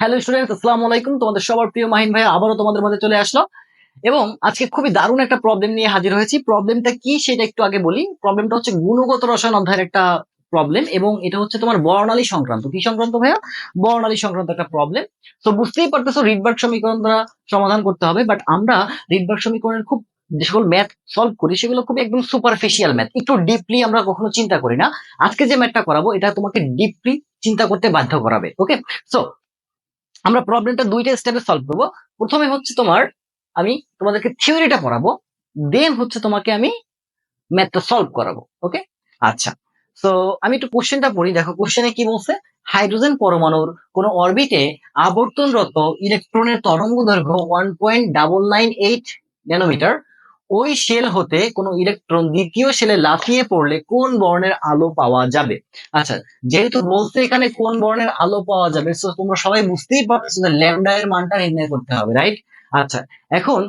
Hello students আসসালামু আলাইকুম। তোমাদের সবার প্রিয় মাহিন ভাই, আবারও তোমাদের মধ্যে চলে আসলো এবং আজকে খুবই দারুণ একটা প্রবলেম নিয়ে হাজির হয়েছি। প্রবলেমটা কি সেটা একটু আগে বলি। প্রবলেমটা হচ্ছে গুণগত রসায়ন অধ্যায়ের একটা প্রবলেম এবং এটা হচ্ছে তোমার বর্ণালী সংক্রান্ত। কি সংক্রান্ত ভাইয়া? বর্ণালী সংক্রান্ত একটা প্রবলেম তো বুঝতেই পারতেছো রিডবার্গ সমীকরণ দ্বারা সমাধান করতে হবে। বাট আমরা রিডবার্গ সমীকরণের খুব যে সকল ম্যাথ সলভ করি, সেগুলো খুব একদম সুপারফিশিয়াল ম্যাথ একটু ডিপলি আমরা কখনো চিন্তা করি না। আজকে যে ম্যাথটা করাবো, এটা তোমাকে ডিপলি চিন্তা করতে বাধ্য করাবে। ওকে সো আমরা প্রবলেমটা দুইটা স্টেপে সলভ করব। প্রথমে হচ্ছে তোমার আমি তোমাদেরকে থিওরিটা পড়াবো দেন হচ্ছে তোমাকে আমি ম্যাথটা সলভ করাবো ওকে আচ্ছা তো আমি একটু কোশ্চেনটা পড়ি, দেখো কোশ্চেনে কি বলছে? হাইড্রোজেন পরমাণুর কোন অরবিটে আবর্তনরত ইলেকট্রনের তরঙ্গ দৈর্ঘ্য one point double nine eight nanometer ওই শেল হতে কোনো ইলেকট্রন দ্বিতীয় শেলে লাফিয়ে পড়লে কোন বর্ণের আলো পাওয়া যাবে? আচ্ছা যেহেতু বলতে এখানে কোন বর্ণের আলো পাওয়া যাবে তো তোমরা সবাই বুঝতেই পারছ যে ল্যামডা এর মানটা নির্ণয় করতে হবে রাইট আচ্ছা এখন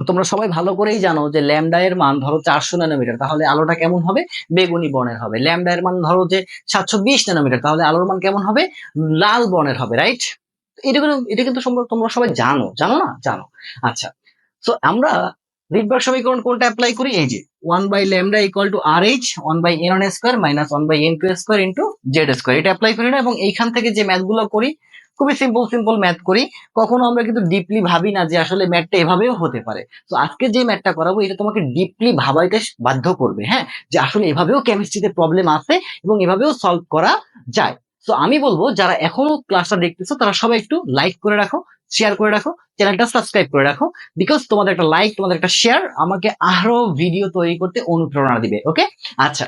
তোমরা সবাই ভালো করেই জানো যে ল্যামডা এর মান ধরো চারশো ন্যানোমিটার তাহলে আলোটা কেমন হবে? বেগুনি বর্ণের হবে। ল্যামডা এর মান ধরো যে সাতশো বিশ ন্যানোমিটার তাহলে আলোর মান কেমন হবে? লাল বর্ণের হবে রাইট এটা কিন্তু এটা কিন্তু তোমরা সবাই জানো জানো না? জানো। আচ্ছা তো আমরা রিডবার্গ সমীকরণ কোনটা অ্যাপ্লাই করি? এই যে one by lambda equal to R H one by N square minus one by N two square into Z square এটা অ্যাপ্লাই করি না এবং এইখান থেকে যে ম্যাথগুলো করি, খুবই সিম্পল সিম্পল ম্যাথ করি, কখনো আমরা কিন্তু ডিপলি ভাবি না যে আসলে ম্যাথটা এভাবেও হতে পারে। তো আজকে যে ম্যাথটা করাবো, এটা তোমাকে ডিপলি ভাবাইতে বাধ্য করবে হ্যাঁ? যে আসলে এভাবেও কেমিস্ট্রিতে প্রবলেম আছে এবং এভাবেও সলভ করা যায়। তো আমি বলব, যারা এখনও ক্লাসটা দেখতেছো, তারা সবাই একটু লাইক করে রাখো। শেয়ার করে রাখো চ্যানেলটা সাবস্ক্রাইব করে রাখো বিকজ তোমাদের একটা লাইক তোমাদের একটা শেয়ার আমাকে আরও ভিডিও তৈরি করতে অনুপ্রেরণা দিবে ওকে আচ্ছা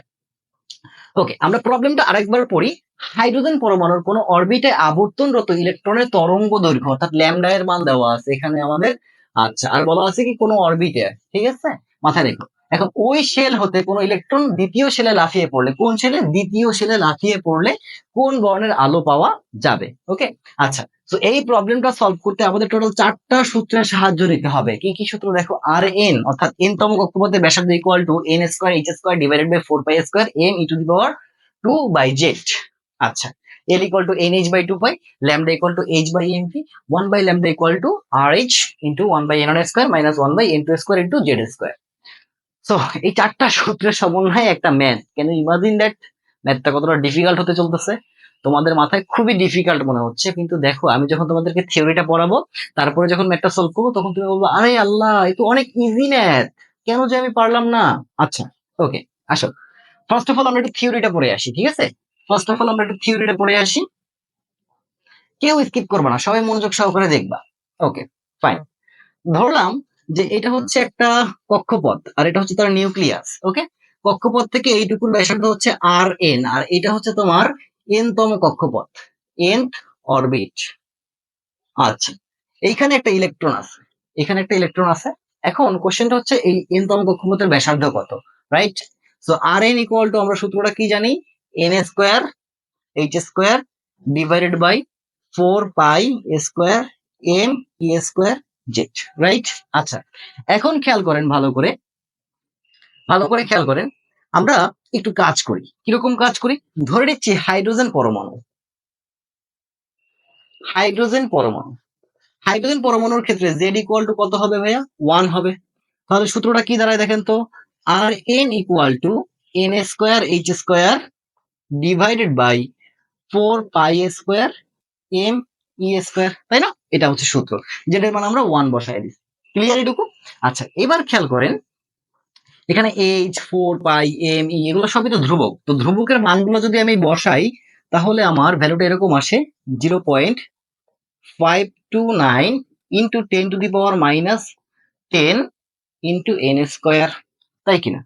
ওকে আমরা প্রবলেমটা আরেকবার পড়ি। হাইড্রোজেন পরমাণুর কোন অরবিটে আবর্তনরত ইলেকট্রনের তরঙ্গ দৈর্ঘ্য, অর্থাৎ ল্যামডা এর মান দেওয়া আছে এখানে আমাদের। আচ্ছা আর বলা আছে কি কোন অরবিটে ঠিক আছে? মাথায় রেখো। এখন ওই শেল হতে কোন ইলেকট্রন দ্বিতীয় শেলে লাফিয়ে পড়লে, কোন শেলে দ্বিতীয় শেলে লাফিয়ে পড়লে কোন বর্ণের আলো পাওয়া যাবে ওকে আচ্ছা তো এই প্রবলেমটা সলভ করতে আমাদের টোটাল চারটা সূত্রের সাহায্য নিতে হবে। কি কি সূত্র? দেখো আর এন অর্থাৎ এন তম কক্ষপথের ব্যাসার্ধ equal to N square H square divided by four pi square M E to the power two by Z আচ্ছা L equal to N H by two pi lambda equal to H by M P one by lambda equal to R H into one by N square minus one by N two square into Z square so এই চারটা সূত্রের সমন্বয়ে একটা math can imagine that ম্যাথটা কতটা difficult হতে চলতেছে? তোমাদের মাথায় খুবই ডিফিকাল্ট মনে হচ্ছে। কিন্তু দেখো, আমি যখন তোমাদেরকে থিওরিটা পড়াবো, তারপরে যখন ম্যাথটা সলভ করব, তখন তুমি বলব, আরে আল্লাহ, এ তো অনেক ইজি ম্যাথ কেন যে আমি পারলাম না? আচ্ছা ওকে আসো। ফার্স্ট অফ অল আমরা একটু থিওরিটা পড়ে আসি, ঠিক আছে? ফার্স্ট অফ অল আমরা একটু থিওরিটা পড়ে আসি। কেউ স্কিপ করবে না, সবাই মনোযোগ সহকারে দেখবা। ওকে ফাইন ধরলাম যে এটা হচ্ছে একটা কক্ষপথ, আর এটা হচ্ছে তার নিউক্লিয়াস ওকে কক্ষপথ থেকে এইটুকুর ব্যাসার্ধ হচ্ছে আর এন আর এটা হচ্ছে তোমার এন তম কক্ষপথ এন অরবিট আচ্ছা এইখানে একটা ইলেকট্রন আছে, এখানে একটা ইলেকট্রন আছে। এখন কোশ্চেনটা হচ্ছে এই এন তম কক্ষপথের ব্যাসার্ধ কত right so R N equal to আমরা সূত্রটা কি জানি? N A square H square divided by four pi square M E square Z right আচ্ছা এখন খেয়াল করেন ভালো করে ভালো করে খেয়াল করেন। আমরা একটু কাজ করি। কীরকম কাজ করি? ধরে নিচ্ছি হাইড্রোজেন পরমাণু। হাইড্রোজেন পরমাণু। হাইড্রোজেন পরমাণুর ক্ষেত্রে জেড ইকুয়াল টু কত হবে ভাইয়া? ওয়ান হবে। তাহলে সূত্রটা কি দাঁড়ায় দেখেন তো? R N equal to N square H square divided by four pi square M E square তাই না? এটা হচ্ছে সূত্র। যেটার মানে আমরা ওয়ান বসাই দিই ক্লিয়ার এটুকু আচ্ছা এবার খেয়াল করেন এখানে H four pi M E এগুলো সবই তো ধ্রুবক। তো ধ্রুবকের মানগুলো যদি আমি বসাই, তাহলে আমার ভ্যালুটা এরকম আসে zero point five two nine into ten to the power minus ten into N square তাই কিনা?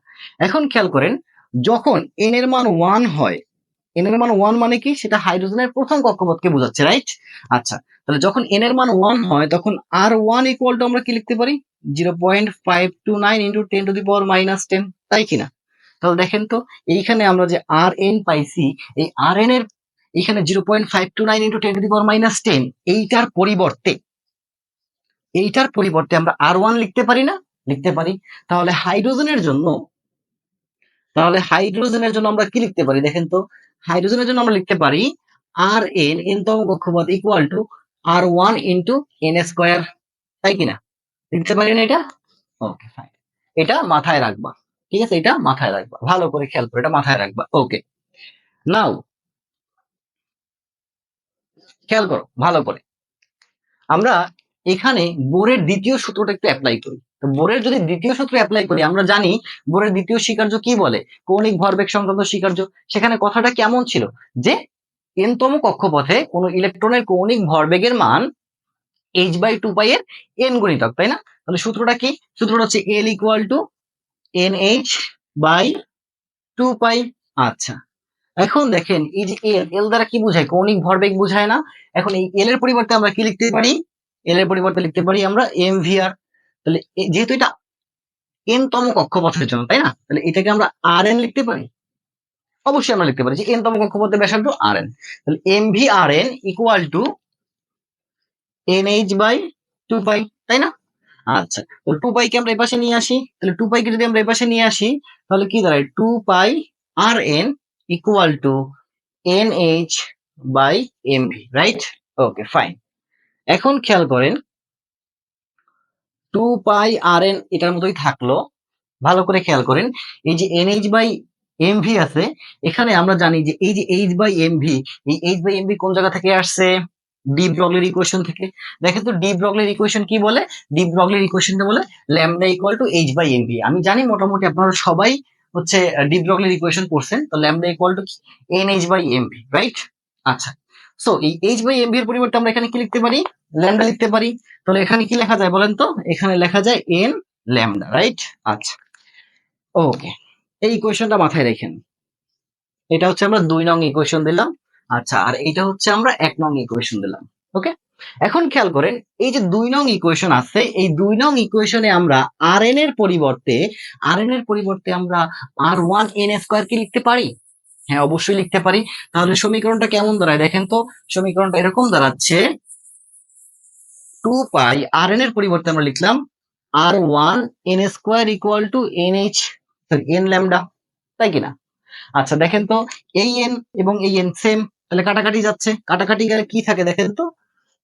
এখন খেয়াল করেন, যখন এন এর মান ওয়ান হয় এন এর মান ওয়ান মানে কি? সেটা হাইড্রোজেনের প্রথম কক্ষপথকে বোঝাচ্ছে রাইট আচ্ছা তাহলে যখন এন এর মান ওয়ান হয়, তখন আর ওয়ান ইকুয়াল টু আমরা কি লিখতে পারি? Zero point five two nine into ten to the power minus ten তাই কিনা? তাহলে দেখেন তো, এইখানে আমরা যে আর এন পাইছি, এই আর এন এর এইখানে zero point five two nine into ten to the power minus ten এইটার পরিবর্তে এইটার পরিবর্তে আমরা আর ওয়ান লিখতে পারি না? লিখতে পারি। তাহলে হাইড্রোজেনের জন্য, তাহলে হাইড্রোজেনের জন্য আমরা কি লিখতে পারি? দেখেন তো, হাইড্রোজেনের জন্য আমরা লিখতে পারি আর এন এন তম কক্ষপথ equal to R one into N square তাই কিনা? লিখতে পারি না এটা? ওকে ফাইন এটা মাথায় রাখবা। ঠিক আছে? এটা মাথায় রাখবা। ভালো করে খেয়াল করে এটা মাথায় রাখবা। ওকে নাও খেয়াল করো, ভালো করে। আমরা এখানে বোরের দ্বিতীয় সূত্রটা একটু অ্যাপ্লাই করি। বোরের যদি দ্বিতীয় সূত্র অ্যাপ্লাই করি, আমরা জানি বোরের দ্বিতীয় স্বীকার্য কি বলে? কৌণিক ভরবেগ সংক্রান্ত স্বীকার্য। সেখানে কথাটা কেমন ছিল? যে এনতম কক্ষপথে কোনো ইলেকট্রনের কৌণিক ভরবেগের মান এইচ বাই টু পাই এর এন গুণিতক, তাই না? তাহলে সূত্রটা কি? সূত্রটা হচ্ছে L equal to N H by two pi আচ্ছা। এখন দেখেন, এই যে এল এল দ্বারা কি বোঝায়? কৌণিক ভরবেগ বোঝায় না। এখন এই এল এর পরিবর্তে আমরা কি লিখতে পারি? এল এর পরিবর্তে লিখতে পারি আমরা এম ভিআর তাহলে যেহেতু এটা এন তম কক্ষপথের জন্য, তাই না? তাহলে এটাকে আমরা আর এন লিখতে পারি? অবশ্যই আমরা লিখতে পারি যে এন তম কক্ষপথের ব্যাসার্ধ আর এন তাহলে M V R N equal to N H by two pi তাই না? আচ্ছা তো টু পাইকে আমরা এপাশে নিয়ে আসি। তাহলে টু পাইকে যদি আমরা এপাশে নিয়ে আসি, তাহলে কি দাঁড়ায়? Two pi R N equal to N H by M V right okay fine এখন খেয়াল করেন টু পাই আর এন এটার মতোই থাকল। ভালো করে খেয়াল করেন, এই যে N H by M V আছে, এখানে আমরা জানি যে এই যে এইচ বাই এম ভি এই এইচ বাই এম ভি কোন জায়গা থেকে আসছে? ডি ব্রগলের ইকুয়েশন থেকে। দেখেন তো ডি ব্রগলের ইকুয়েশন কি বলে? ডি ব্রগলের ইকুয়েশনটা বলে lambda equal to H by M V আমি জানি মোটামুটি আপনারা সবাই হচ্ছে ডি ব্রগলের ইকুয়েশন করছেন, তো lambda equal to N H by M V right আচ্ছা। সো এই এইচ বাই এম ভি এর পরিবর্তে আমরা এখানে কি লিখতে পারি? ল্যামডা লিখতে পারি। তাহলে এখানে কি লেখা যায় বলেন তো? এখানে লেখা যায় এন ল্যামডা রাইট আচ্ছা। ওকে এই ইকুয়েশনটা মাথায় রেখেন। এটা হচ্ছে আমরা দুই নং ইকুয়েশন দিলাম। আচ্ছা আর এটা হচ্ছে আমরা এক নং ইকুয়েশন দিলাম ওকে এখন খেয়াল করেন, এই যে দুই নং ইকুয়েশন আছে, এই দুই নং ইকুয়েশনে আমরা আর এন এর পরিবর্তে আর এন এর পরিবর্তে আমরা আর ওয়ান এন স্কোয়ার কি লিখতে পারি? হ্যাঁ অবশ্যই লিখতে পারি। তাহলে সমীকরণটা কেমন দাঁড়ায় দেখেন তো, সমীকরণটা এরকম দাঁড়াচ্ছে টু পাই আর এন এর পরিবর্তে আমরা লিখলাম R one N square equal to N H sorry N lambda তাই কিনা? আচ্ছা দেখেন তো, এই এন এবং এই এন সেম তাহলে কাটাকাটি যাচ্ছে। কাটাকাটি গেলে কি থাকে দেখেন তো?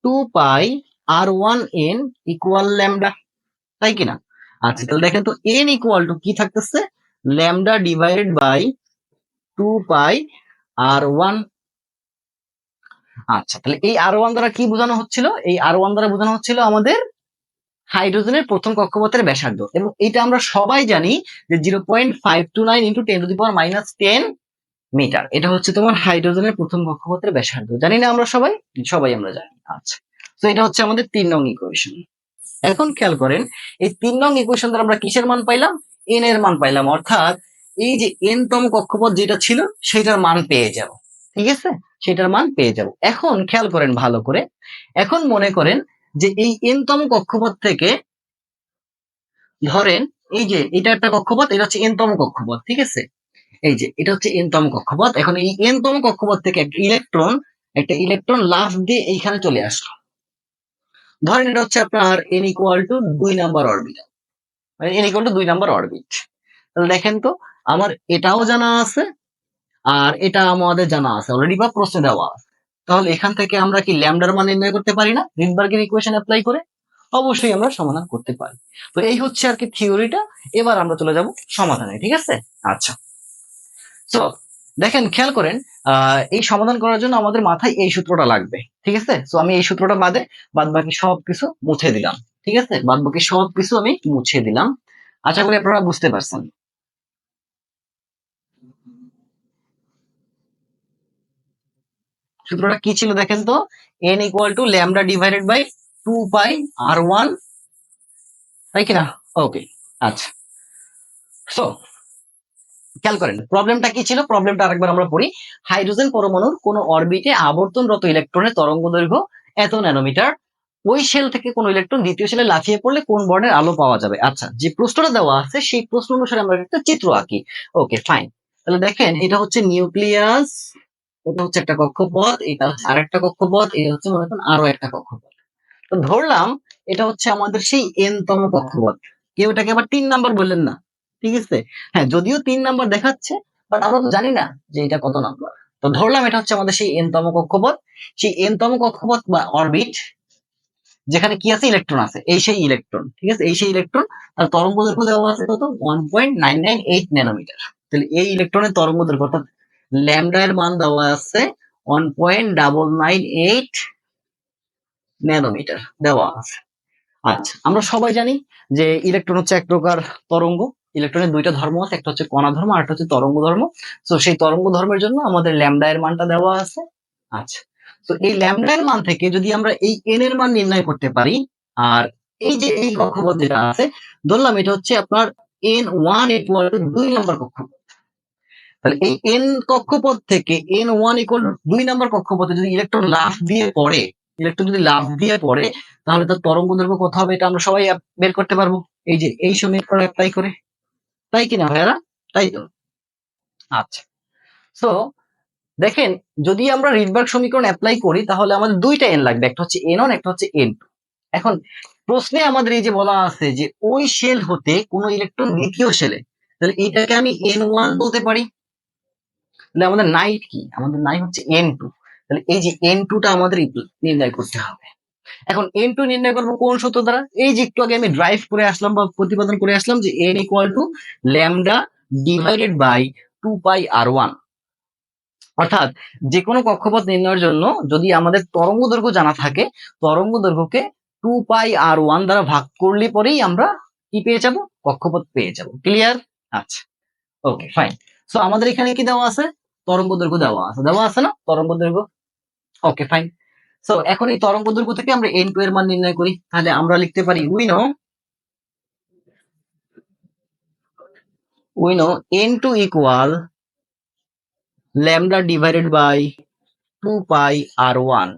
Two pi R one N equal lambda তাই কিনা? আচ্ছা তাহলে দেখেন তো এন ইকুয়াল টু কি থাকতেছে? Lambda divided by two pi R one আচ্ছা তাহলে এই আর ওয়ান দ্বারা কি বোঝানো হচ্ছিল? এই আর ওয়ান দ্বারা বোঝানো হচ্ছিল আমাদের হাইড্রোজেনের প্রথম কক্ষপথের ব্যাসার্ধ। এবং এটা আমরা সবাই জানি যে zero point five two nine into ten to the power minus ten metre এটা হচ্ছে তোমার হাইড্রোজেনের প্রথম কক্ষপথের ব্যাসার্ধ। জানি না আমরা সবাই? সবাই আমরা জানি। আচ্ছা। তো এটা হচ্ছে আমাদের তিন নং ইকুয়েশন এখন খেয়াল করেন, এই তিন নং ইকুয়েশন দ্বারা আমরা কিসের মান পাইলাম? এন এর মান পাইলাম। অর্থাৎ, এই যে এন তম কক্ষপথ যেটা ছিল সেটার মান পেয়ে যাব। ঠিক আছে? সেটার মান পেয়ে যাব। এখন খেয়াল করেন ভালো করে। এখন মনে করেন যে এই এন তম কক্ষপথ থেকে, ধরেন এই যে এটা একটা কক্ষপথ, এটা হচ্ছে এন তম কক্ষপথ। ঠিক আছে? এই যে, এটা হচ্ছে এনতম কক্ষপথ। এখন এই এন তম কক্ষপথ থেকে একটা ইলেকট্রন একটা ইলেকট্রন লাফ দিয়ে এইখানে চলে আসলো। ধরেন এটা হচ্ছে আপনার এন ইকুয়াল টু দুই নাম্বার অরবিট মানে এন ইকুয়াল টু দুই নাম্বার অরবিট তাহলে দেখেন তো, আমার এটাও জানা আছে, আর এটা আমাদের জানা আছে। অলরেডি বা প্রশ্নে দেওয়া আছে। তাহলে এখান থেকে আমরা কি ল্যামডার মান নির্ণয় করতে পারি না? রিডবার্গের ইকুয়েশন অ্যাপ্লাই করে অবশ্যই আমরা সমাধান করতে পারি। তো এই হচ্ছে আর কি থিওরিটা এবার আমরা চলে যাব সমাধানে, ঠিক আছে? আচ্ছা। তো দেখেন, খেয়াল করেন এই সমাধান করার জন্য আমাদের মাথায় এই সূত্রটা লাগবে, ঠিক আছে? তো আমি এই সূত্রটা বাদে বাদ বাকি সব কিছু মুছে দিলাম, ঠিক আছে? বাদ বাকি সব কিছু আমি মুছে দিলাম। আশা করি আপনারা বুঝতে পারছেন। সূত্রটা কি ছিল দেখেন তো? N equal to lambda divided by two pi R one তাই কিনা ওকে আচ্ছা। সো খেয়াল করেন প্রবলেমটা কি ছিল? প্রবলেমটা আরেকবার আমরা পড়ি। হাইড্রোজেন পরমাণুর কোন অরবিটে আবর্তনরত ইলেকট্রনের তরঙ্গ দৈর্ঘ্য এত ন্যানোমিটার ওই শেল থেকে কোন ইলেকট্রন দ্বিতীয় শেলে লাফিয়ে পড়লে কোন বর্ণের আলো পাওয়া যাবে? আচ্ছা যে প্রশ্নটা দেওয়া আছে, সেই প্রশ্ন অনুসারে আমরা একটা চিত্র আঁকি। ওকে ফাইন তাহলে দেখেন, এটা হচ্ছে নিউক্লিয়াস এটা হচ্ছে একটা কক্ষপথ, এটা হচ্ছে আরেকটা কক্ষপথ, এটা হচ্ছে মনে করেন আরও একটা কক্ষপথ। তো ধরলাম, এটা হচ্ছে আমাদের সেই এনতম কক্ষপথ। কেউ এটাকে আবার তিন নাম্বার বললেন না। ঠিক আছে? হ্যাঁ যদিও তিন নাম্বার দেখাচ্ছে বাট আমরা তো জানি না যে এটা কত নাম্বার। তো ধরলাম এটা হচ্ছে আমাদের সেই এনতম কক্ষপথ। সেই এনতম কক্ষপথ বা অরবিট যেখানে কি আছে? ইলেকট্রন আছে। এই সেই ইলেকট্রন ঠিক আছে? এই সেই ইলেকট্রন আর তরঙ্গ দৈর্ঘ্য দেওয়া আছে কত? One point nine nine eight nanometre তাহলে এই ইলেকট্রনের তরঙ্গ দৈর্ঘ্য, অর্থাৎ ল্যামডা এর মান দেওয়া আছে one point double nine eight nanometre দেওয়া আছে। আচ্ছা আমরা সবাই জানি যে ইলেকট্রন হচ্ছে এক প্রকার তরঙ্গ। ইলেকট্রনের দুইটা ধর্ম আছে, একটা হচ্ছে কণা ধর্ম আর একটা হচ্ছে তরঙ্গ ধর্ম। তো সেই তরঙ্গ ধর্মের জন্য আমাদের ল্যামডা এর মানটা দেওয়া আছে। আচ্ছা। তো এই ল্যামডা এর মান থেকে যদি আমরা এই এন এর মান নির্ণয় করতে পারি, আর এই যে এই কক্ষপথ যেটা আছে, ধরলাম এটা হচ্ছে আপনার এন ওয়ান ইকুয়াল দুই নম্বর কক্ষপথ। তাহলে এই এন কক্ষপথ থেকে এন ওয়ান ইকুয়াল দুই নম্বর কক্ষপথে যদি ইলেকট্রন লাফ দিয়ে পড়ে ইলেকট্রন যদি লাফ দিয়ে পড়ে, তাহলে তার তরঙ্গ দৈর্ঘ্য কত হবে এটা আমরা সবাই বের করতে পারব। এই যে এই সমীকরণ অ্যাপ্লাই করে। তাই কিনা ভাইয়ারা? তাই তো। আচ্ছা। সো দেখেন, যদি আমরা রিডবার্গ সমীকরণ অ্যাপ্লাই করি, তাহলে আমাদের দুইটা এন লাগবে। একটা হচ্ছে এন ওয়ান একটা হচ্ছে এন টু এখন, প্রশ্নে আমাদের এই যে বলা আছে যে, ওই শেল হতে কোনো ইলেকট্রন দ্বিতীয় শেলে তাহলে এটাকে আমি এন ওয়ান বলতে পারি? তাহলে আমাদের নাইট কি? আমাদের নাই হচ্ছে এন টু তাহলে এই যে এন টুটা আমাদের নির্ণয় করতে হবে। এখন এন টু নির্ণয় করব কোন সূত্র দ্বারা? এই যে একটু আগে আমি ড্রাইভ করে আসলাম বা প্রতিপাদন করে আসলাম যে N equal to lambda divided by two pi R one অর্থাৎ যে কোনো কক্ষপথ নির্ণয়ের জন্য যদি আমাদের তরঙ্গ দৈর্ঘ্য জানা থাকে, তরঙ্গ দৈর্ঘ্যকে টু পাই আর ওয়ান দ্বারা ভাগ করলে পরেই আমরা কি পেয়ে যাব? কক্ষপথ পেয়ে যাব। ক্লিয়ার আচ্ছা। ওকে ফাইন সো আমাদের এখানে কি দেওয়া আছে? তরঙ্গ দৈর্ঘ্য দেওয়া আছে। দেওয়া আছে না? তরঙ্গ দৈর্ঘ্য? ওকে ফাইন সো এখন এই তরঙ্গ দৈর্ঘ্য থেকে আমরা এন টু এর মান নির্ণয় করি, তাহলে আমরা লিখতে পারি we know we know N two equal lambda divided by two pi R one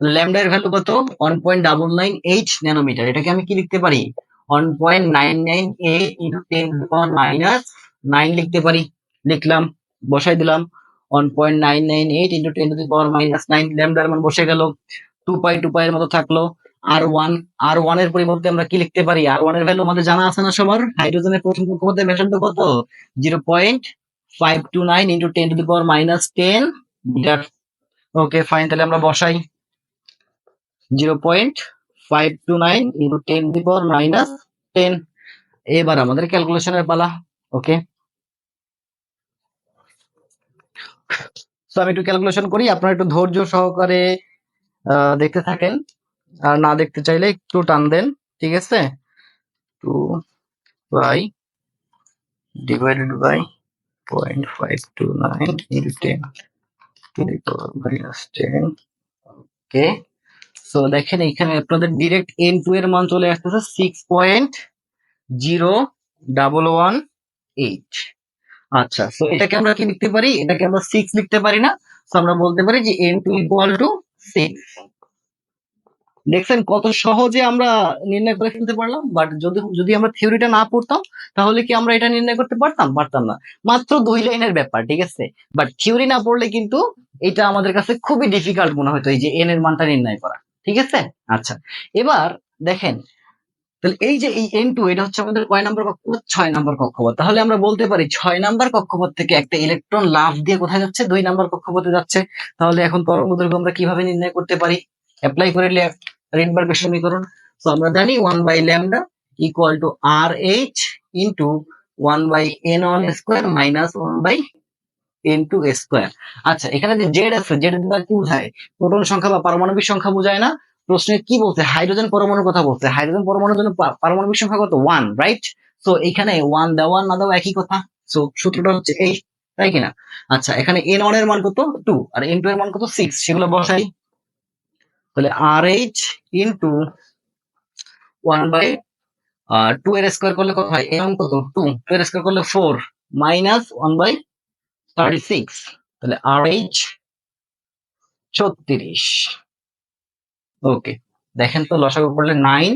lambda এর ভ্যালু কত? One point double nine eight nanometre এটাকে আমি কি লিখতে পারি? One point nine nine eight into ten minus nine লিখতে পারি। লিখলাম, বসাই দিলাম। One point nine nine eight into ten power minus nine মান বসে গেল। টু পাই টু পাই এর মতো থাকল। আর ওয়ান আর ওয়ানের পরিবর্তে আমরা কি লিখতে পারি? আর ওয়ানের ভ্যালু আমাদের জানা আছে না সবার? হাইড্রোজেনের প্রথম কত? Zero point five two nine into ten the minus ten okay fine তাহলে আমরা বসাই। Zero point five two nine into ten the minus ten এবার আমাদের ক্যালকুলেশনের পালা। ওকে তো আমি একটু ক্যালকুলেশন করি, আপনারা একটু ধৈর্য সহকারে দেখতে থাকেন। আর না দেখতে চাইলে একটু টান দেন, ঠিক আছে? Two by divided by point five two nine into ten minus ten okay so দেখেন এখানে আপনাদের ডিরেক্ট এন টু এর মান চলে আসতেছে six point zero double one eight আচ্ছা সো এটাকে আমরা কি লিখতে পারি? এটাকে আমরা সিক্স লিখতে পারি না তো আমরা বলতে পারি যে N two equal to six দেখছেন কত সহজে আমরা নির্ণয় করে ফেলতে পারলাম বাট যদি যদি আমরা থিওরিটা না পড়তাম, তাহলে কি আমরা এটা নির্ণয় করতে পারতাম? পারতাম না। মাত্র দুই লাইনের ব্যাপার, ঠিক আছে? বাট থিওরি না পড়লে কিন্তু এটা আমাদের কাছে খুবই ডিফিকাল্ট মনে হতো, এই যে এন এর মানটা নির্ণয় করা, ঠিক আছে? আচ্ছা এবার দেখেন তাহলে এই যে এই এন টু এটা হচ্ছে আমাদের কয় নম্বর কক্ষপথ ছয় নম্বর কক্ষপথ। তাহলে আমরা বলতে পারি ছয় নম্বর কক্ষপথ থেকে একটা ইলেকট্রন লাফ দিয়ে কোথায় যাচ্ছে? দুই নম্বর কক্ষপথে যাচ্ছে। তাহলে এখন তরঙ্গ দৈর্ঘ্য আমরা কীভাবে নির্ণয় করতে পারি? অ্যাপ্লাই করে রিনবার্গের সমীকরণ। তো আমরা জানি one by lambda equal to R H into one by N one square minus one by N two square আচ্ছা এখানে যে জেড আছে জেড কি বোঝায়? প্রোটন সংখ্যা বা পারমাণবিক সংখ্যা বোঝায় না। প্রশ্নে কি বলছে? হাইড্রোজেন পরমাণুর কথা বলছে। হাইড্রোজেন পরমাণুর জন্য পারমাণবিক সংখ্যা কত? ওয়ান রাইট তো এখানে ওয়ান দেওয়া না দেওয়া একই কথা। সো সূত্রটা হচ্ছে এই তাই কিনা? আচ্ছা এখানে এন ওয়ানের মান কত? টু আর এন টু এর মান কত? সিক্স সেগুলো বসাই। তাহলে R H into one by two এর স্কোয়ার করলে কত হয়? এম কত? টু টু এর স্কোয়ার করলে four minus one by thirty six তাহলে আর এইচ ছত্রিশ। ওকে দেখেন তো লসাগু করলে নাইন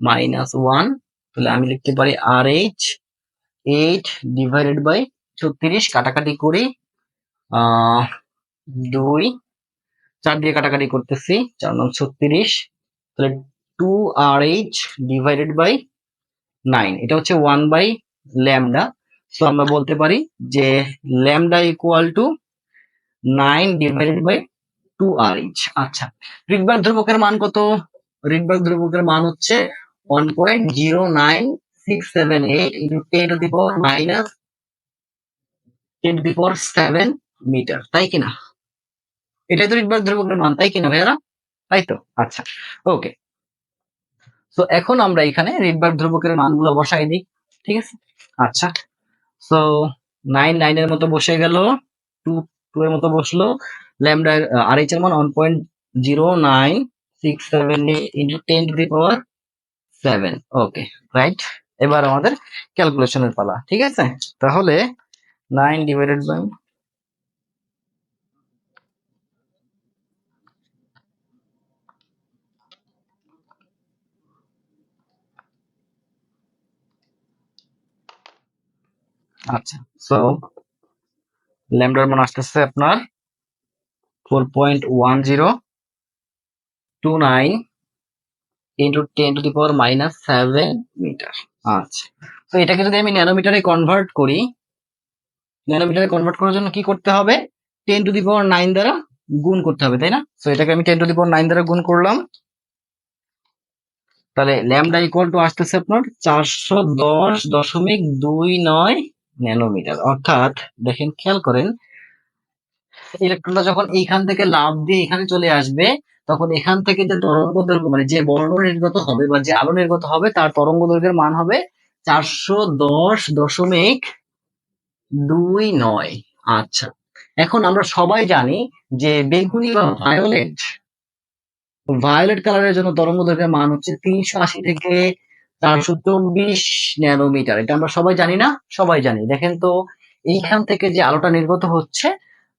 মাইনাস ওয়ান তাহলে আমি লিখতে পারি R H eight divided by ছত্রিশ কাটাকাটি করি দুই, চার দিয়ে কাটাকাটি করতেছি, চার নং ছত্রিশ, তাহলে two R H divided by nine এটা হচ্ছে ওয়ান বাই ল্যামডা সো আমরা বলতে পারি যে lambda equal to nine divided by two R H আচ্ছা রিডবার্গ ধ্রুবকের মান কত? রিডবার্গ ধ্রুবকের মান হচ্ছে one point zero nine six seven eight into ten to the power minus ten to the power seven metre তাই কিনা এটাই তো রিডবার্গ ধ্রুবকের মান, তাই কিনা ভাইয়ারা? তাই তো? আচ্ছা ওকে তো এখন আমরা এখানে রিডবার্গ ধ্রুবকের মানগুলো বসাই দিই, ঠিক আছে? আচ্ছা সো নাইন নাইনের মতো বসে গেল টু টু এর মতো বসল ল্যামডা আর এইচ এর মান one point zero nine six seven into ten to the power seven okay right এবার আমাদের ক্যালকুলেশনের পালা, ঠিক আছে? তাহলে নাইন ডিভাইডেড বাই আচ্ছা সো ল্যামডার মান আসতেছে আপনার four point one zero two nine into ten to the power minus seven metre আচ্ছা। তো এটাকে যদি আমি ন্যানোমিটারে কনভার্ট করি, ন্যানোমিটারে কনভার্ট করার জন্য কি করতে হবে? Ten to the power nine দ্বারা গুণ করতে হবে, তাই না? তো এটাকে আমি ten to the power nine দ্বারা গুণ করলাম। তাহলে ল্যামডা ইকুয়াল টু আসতেছে আপনার চারশো দশ দশমিক দুই নয় ন্যানোমিটার। অর্থাৎ, দেখেন, খেয়াল করেন ইলেকট্রনটা যখন এইখান থেকে লাভ দিয়ে এখানে চলে আসবে, তখন এখান থেকে যে তরঙ্গ দৈর্ঘ্য মানে যে বর্ণ নির্গত হবে বা যে আলো নির্গত হবে, তার তরঙ্গ দৈর্ঘ্যের মান হবে চারশো দশ দশমিক দুই নয়। আচ্ছা এখন আমরা সবাই জানি যে বেগুনি বা ভায়োলেট ভায়োলেট কালারের জন্য তরঙ্গ দৈর্ঘ্যের মান হচ্ছে তিনশো আশি থেকে চারশো চব্বিশ ন্যানোমিটার। এটা আমরা সবাই জানি না, সবাই জানি। দেখেন তো, এইখান থেকে যে আলোটা নির্গত হচ্ছে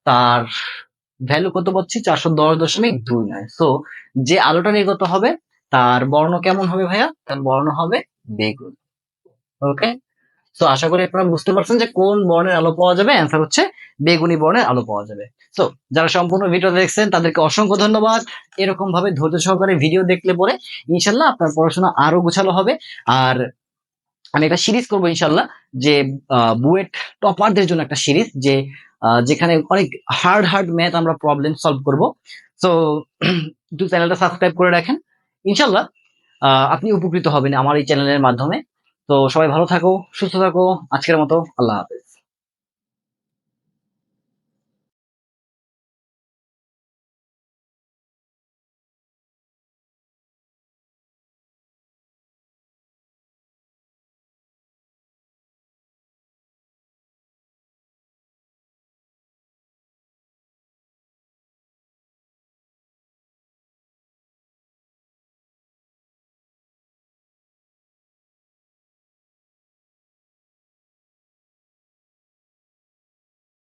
তার ভ্যালু কত পাচ্ছি? চারশো দশ দশমিক দুই নয়। সো যে আলোটা নির্গত হবে, তার বর্ণ কেমন হবে ভাইয়া? তার বর্ণ হবে বেগুন। ওকে তো আশা করি আপনারা বুঝতে পারছেন যে কোন বর্ণের আলো পাওয়া যাবে? অ্যান্সার হচ্ছে বেগুনি বর্ণের আলো পাওয়া যাবে। তো যারা সম্পূর্ণ ভিডিও দেখছেন, তাদেরকে অসংখ্য ধন্যবাদ। এরকম ভাবে ধৈর্য সহকারে ভিডিও দেখলে পরে, ইনশাল্লাহ আপনার পড়াশোনা আরও গোছালো হবে। আর আমি একটা সিরিজ করব ইনশাল্লাহ, যে বুয়েট টপারদের জন্য একটা সিরিজ যে যেখানে অনেক হার্ড হার্ড ম্যাথ আমরা প্রবলেম সলভ করব। সো একটু চ্যানেলটা সাবস্ক্রাইব করে রাখেন। ইনশাল্লাহ আপনি উপকৃত হবেন আমার এই চ্যানেলের মাধ্যমে। তো সবাই ভালো থাকো, সুস্থ থাকো, আজকের মতো আল্লাহ হাফেজ।